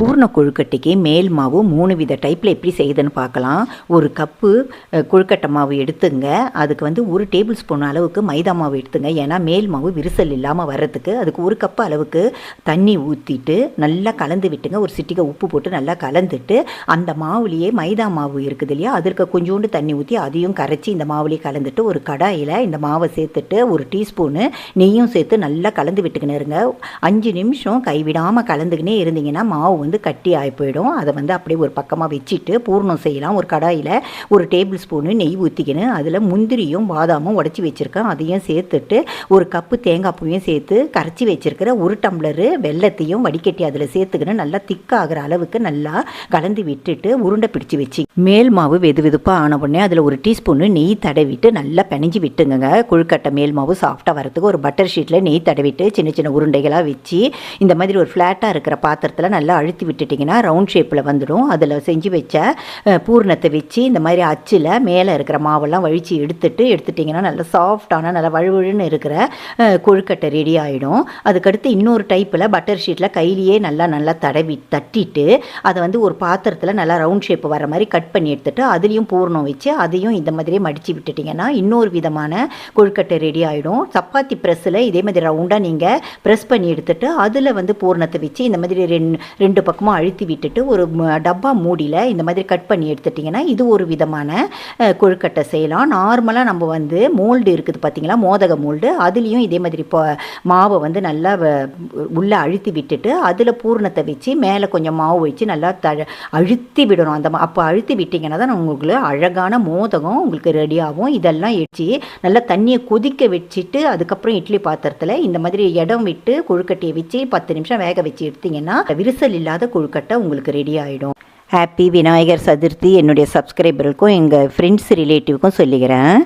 பூர்ண கொழுக்கட்டைக்கு மேல் மாவு மூணு வித டைப்பில் எப்படி செய்யுதுன்னு பார்க்கலாம். ஒரு கப்பு கொழுக்கட்டை மாவு எடுத்துங்க. அதுக்கு வந்து ஒரு டேபிள் ஸ்பூன் அளவுக்கு மைதா மாவு எடுத்துங்க. ஏன்னா மேல் மாவு விரிசல் இல்லாமல் வர்றதுக்கு அதுக்கு ஒரு கப்பு அளவுக்கு தண்ணி ஊற்றிட்டு நல்லா கலந்து விட்டுங்க. ஒரு சிட்டிகை உப்பு போட்டு நல்லா கலந்துட்டு அந்த மாவுலேயே மைதா மாவு இருக்குது இல்லையா? அதற்கு கொஞ்சோண்டு தண்ணி ஊற்றி அதையும் கரைச்சி இந்த மாவுலேயே கலந்துட்டு ஒரு கடாயில் இந்த மாவை சேர்த்துட்டு ஒரு டீஸ்பூனு நெய்யும் சேர்த்து நல்லா கலந்து விட்டுக்கின்னு இருங்க. அஞ்சு நிமிஷம் கைவிடாமல் கலந்துக்கினே இருந்தீங்கன்னா மாவு வந்து கட்டி ஆகி போயிடும். அதை வந்து அப்படியே ஒரு பக்கமாக வச்சுட்டு பூர்ணம் செய்யலாம். ஒரு கடாயில் ஒரு டேபிள் ஸ்பூனு நெய் ஊற்றிக்கின்னு அதில் முந்திரியும் பாதாமும் உடச்சி வச்சுருக்கேன். அதையும் சேர்த்துட்டு ஒரு கப்பு தேங்காய் பூவையும் சேர்த்து கரைச்சி வச்சுருக்கிற ஒரு டம்ளரு வெள்ளத்தையும் வடிகட்டி அதில் சேர்த்துக்கின்னு நல்லா திக்காகிற அளவுக்கு நல்லா கலந்து விட்டுட்டு உருண்டை பிடிச்சி வச்சு. மேல் மாவு வெது வெதுப்பாக ஆன உடனே அதில் ஒரு டீஸ்பூனு நெய் தடவிட்டு நல்லா பிணைஞ்சு விட்டுங்க கொழுக்கட்டை மேல் மாவு சாஃப்டாக வரதுக்கு ஒரு பட்டர் ஷீட்டில் நெய் தடவிட்டு சின்ன சின்ன உருண்டைகளாக வச்சு இந்த மாதிரி ஒரு ஃப்ளாட்டாக இருக்கிற பாத்திரத்தில் நல்லா அழுத்தி விட்டுட்டிங்கன்னா ரவுண்ட் ஷேப்பில் வந்துடும். அதில் செஞ்சு வச்ச பூர்ணத்தை பூரணத்தை வச்சு இந்த மாதிரி அச்சில் மேலே இருக்கிற மாவெல்லாம் வழித்து எடுத்துட்டு எடுத்துட்டிங்கன்னா நல்லா சாஃப்டான நல்லா வழுவழுன்னு இருக்கிற கொழுக்கட்டை ரெடி ஆகிடும் அதுக்கடுத்து இன்னொரு டைப்பில் பட்டர் ஷீட்டில் கையிலேயே நல்லா நல்லா தடவி தட்டிட்டு அதை வந்து ஒரு பாத்திரத்தில் நல்லா ரவுண்ட் ஷேப் வர மாதிரி கட் பண்ணி எடுத்துட்டு அதுலேயும் பூர்ணம் வச்சு அதையும் இந்த மாதிரியே மடித்து விட்டுட்டிங்கன்னா இன்னொரு விதமான கொழுக்கட்டை ரெடி ஆகிடும் சப்பாத்தி ப்ரெஸ்ஸில் இதே மாதிரி ரவுண்டாக நீங்கள் ப்ரெஸ் பண்ணி எடுத்துட்டு அதில் வந்து பூர்ணத்தை வச்சு இந்த மாதிரி ரெண்டு ரெண்டு பக்கமும் அழுத்தி விட்டுட்டு ஒரு டப்பா மூடியில் இந்த மாதிரி கட் பண்ணி எடுத்துட்டிங்கன்னா இது ஒரு விதமான கொழுக்கட்டை செய்யலாம். நார்மலாக நம்ம வந்து மோல்டு இருக்குது பார்த்தீங்களா மோதக மோல்டு. அதுலேயும் இதே மாதிரி இப்போ மாவை வந்து நல்லா வ- உள்ளே அழுத்தி விட்டுட்டு அதில் பூர்ணத்தை வச்சு மேலே கொஞ்சம் மாவு வச்சு நல்லா த அழுத்தி விடணும். அந்த மா- அப்போ அழுத்தி விட்டிங்கன்னா தான் உங்களுக்கு அழகான மோதகம் உங்களுக்கு ரெடியாகும் இதெல்லாம் வச்சு நல்லா தண்ணியை கொதிக்க வச்சுட்டு அதுக்கப்புறம் இட்லி பாத்திரத்தில் இந்த மாதிரி இடம் விட்டு கொழுக்கட்டையை வச்சு பத்து நிமிஷம் வேக வச்சு எடுத்திங்கன்னா விரிசல் இல்லாத இல்லாத கொழுக்கட்டை உங்களுக்கு ரெடி ஆகிடும் ஹாப்பி விநாயகர் சதுர்த்தி. என்னுடைய சப்ஸ்கிரைபருக்கும் எங்கள் ஃப்ரெண்ட்ஸ் ரிலேட்டிவ்க்கும் சொல்லிக்கிறேன்.